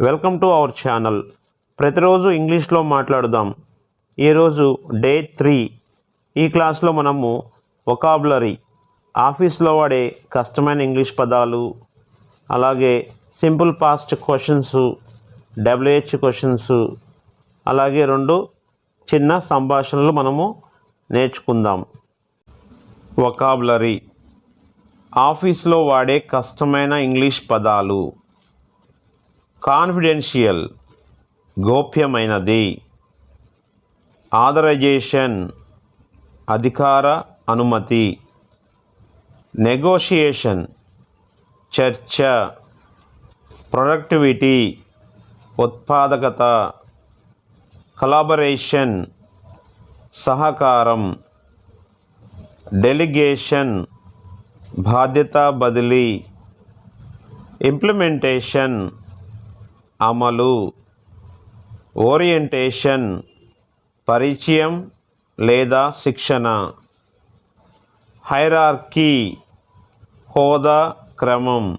Welcome to our channel. ప్రతిరోజు ఇంగ్లీష్లో మాట్లాడుదాం. ఈరోజు డే త్రీ. ఈ క్లాస్లో మనము ఒకాబులరీ ఆఫీస్లో వాడే కష్టమైన ఇంగ్లీష్ పదాలు అలాగే simple past questions WH questions అలాగే రెండు చిన్న సంభాషణలు మనము నేర్చుకుందాం. ఒకాబులరీ ఆఫీస్లో వాడే కష్టమైన ఇంగ్లీష్ పదాలు. కాన్ఫిడెన్షియల్ గోప్యమైనది. ఆథరైజేషన్ అధికార అనుమతి. నెగోషియేషన్ చర్చ. ప్రొడక్టివిటీ ఉత్పాదకత. కలాబరేషన్ సహకారం. డెలిగేషన్ బాధ్యత బదిలీ. ఇంప్లిమెంటేషన్ అమలు. ఓరియంటేషన్ పరిచయం లేదా శిక్షణ. హైరార్కీ హోదా క్రమం.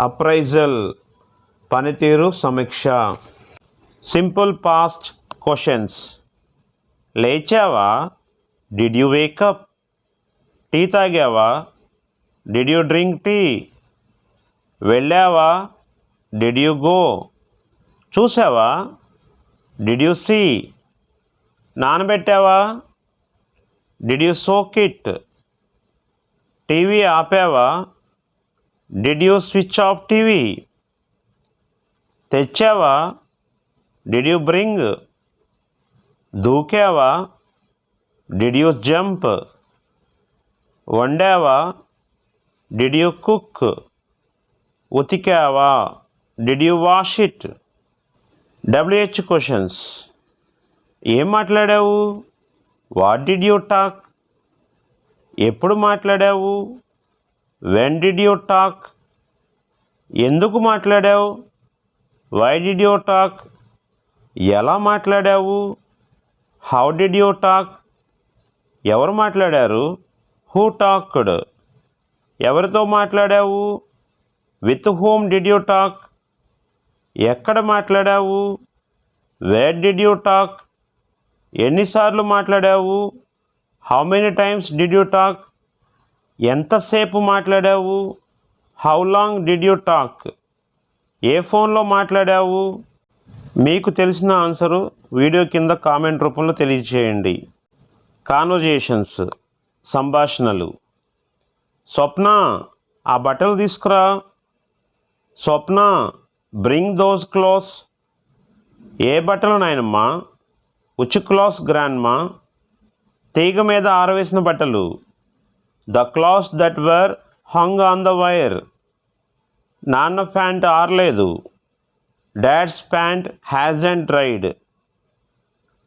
అప్రైజల్ పనితీరు సమీక్ష. Simple past questions. లేచావా? Did you wake up tea తాగావా? Did you drink tea వెళ్ళావా? డిడ్ యు గో చూసావా did you see నానబెట్టావా? Did you soak it TV ఆపావా? Did you switch off TV? తెచ్చావా? డిడ్ యూ బ్రింగ్ దూకావా? Did you jump వండావా? Did you cook ఉతికావా? Did you wash it WH questions ఏం మాట్లాడావు? What did you talk ఎప్పుడు మాట్లాడావు? When did you talk ఎందుకు మాట్లాడావు? Why did you talk ఎలా మాట్లాడావు? హౌ డిడ్ యూ టాక్ ఎవరు మాట్లాడారు? హూ టాక్డ్ ఎవరితో మాట్లాడావు? With whom did you talk ఎక్కడ మాట్లాడావు? వేర్ డిడ్ యూ టాక్ ఎన్నిసార్లు మాట్లాడావు? How many times did you talk ఎంతసేపు మాట్లాడావు? How long did you talk ఏ ఫోన్లో మాట్లాడావు? మీకు తెలిసిన ఆన్సరు వీడియో కింద కామెంట్ రూపంలో తెలియజేయండి. కాన్వర్జేషన్స్ సంభాషణలు. స్వప్న ఆ బట్టలు తీసుకురా. స్వప్న బ్రింగ్ దోస్ క్లోస్ ఏ బట్టలు నాయనమ్మా? ఉచ్ క్లాస్ గ్రాండ్మా తీగ మీద ఆరవేసిన బట్టలు. The clothes that were hung on the wire నాన్న pant ఆరలేదు. Dad's pant has and dried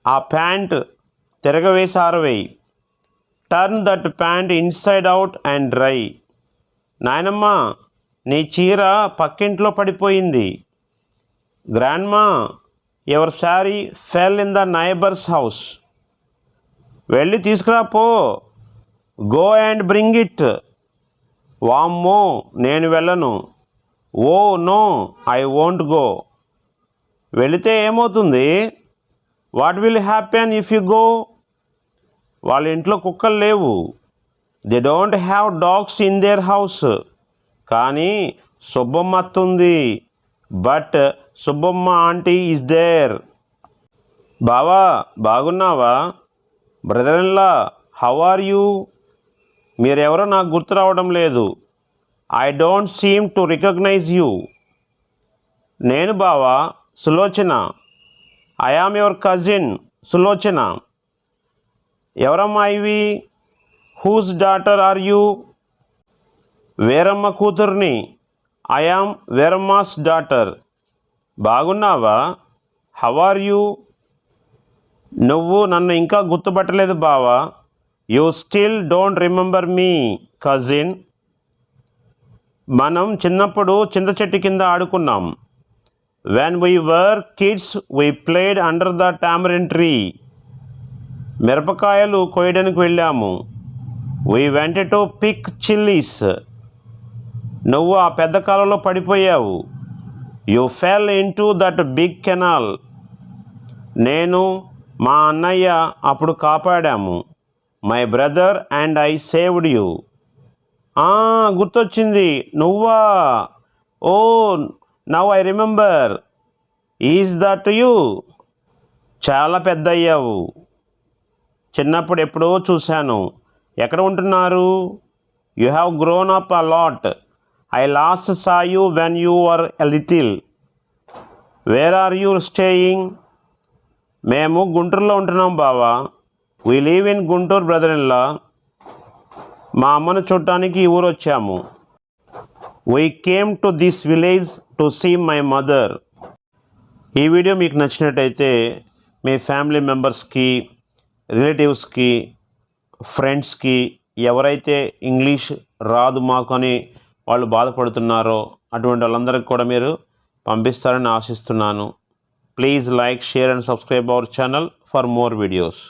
ఆ ప్యాంట్ తిరగవేసి ఆరవేయి. Turn that pant inside out and dry నాయనమ్మ నీ చీర పక్కింట్లో పడిపోయింది. Grandma ever sari fell in the neighbours house. వెళ్ళి తీసుకురా పో. Go and bring it. వామ్మో నేను వెళ్ళను. Oh no I won't go. వెళితే ఏమవుతుంది? What will happen if you go? వాళ్ళ ఇంట్లో కుక్కలు లేవు. They don't have dogs in their house. కానీ సుబ్బమ్మ అత్తుంది. But Subbamma aunty is there బావా బాగున్నావా? Brother in law how are you మీరెవరో నాకు గుర్తు రావడం లేదు. I don't seem to recognise you నేను బావా Sulochana. I am your cousin Sulochana. ఎవరమ్మా ఇవి whose daughter are you Veeramma కూతుర్ని. I Veeramma's daughter. బాగున్నావా? హవార్ ఆర్ యూ నువ్వు నన్ను ఇంకా గుర్తుపట్టలేదు బావా. You still don't remember me cousin మనం చిన్నప్పుడు చింత చెట్టు కింద ఆడుకున్నాం. When we were kids we played under the tamarind tree మిరపకాయలు కోయడానికి వెళ్ళాము. We went to pick chillies నువ్వు ఆ పెద్ద కాలంలో పడిపోయావు. You fell into that big canal నేను మా అన్నయ్య అప్పుడు కాపాడాము. My brother and I saved you గుర్తొచ్చింది. నువ్వా? ఓ now I remember is that you చాలా పెద్ద అయ్యావు చిన్నప్పుడు ఎప్పుడో చూశాను. ఎక్కడ ఉంటున్నారు? You have grown up a lot I last saw you when you are a little where are you staying మేము గుంటూరులో ఉంటున్నాం బావా. We live in Guntur brother in law మా అమ్మను చూడటానికి ఈ ఊరు వచ్చాము. We came to this village to see my mother ఈ వీడియో మీకు నచ్చినట్టయితే మీ ఫ్యామిలీ మెంబర్స్కి రిలేటివ్స్కి ఫ్రెండ్స్కి ఎవరైతే ఇంగ్లీష్ రాదు మాకు అని వాళ్ళు బాధపడుతున్నారో అటువంటి వాళ్ళందరికీ కూడా మీరు పంపిస్తారని ఆశిస్తున్నాను. Please like share and subscribe our channel for more videos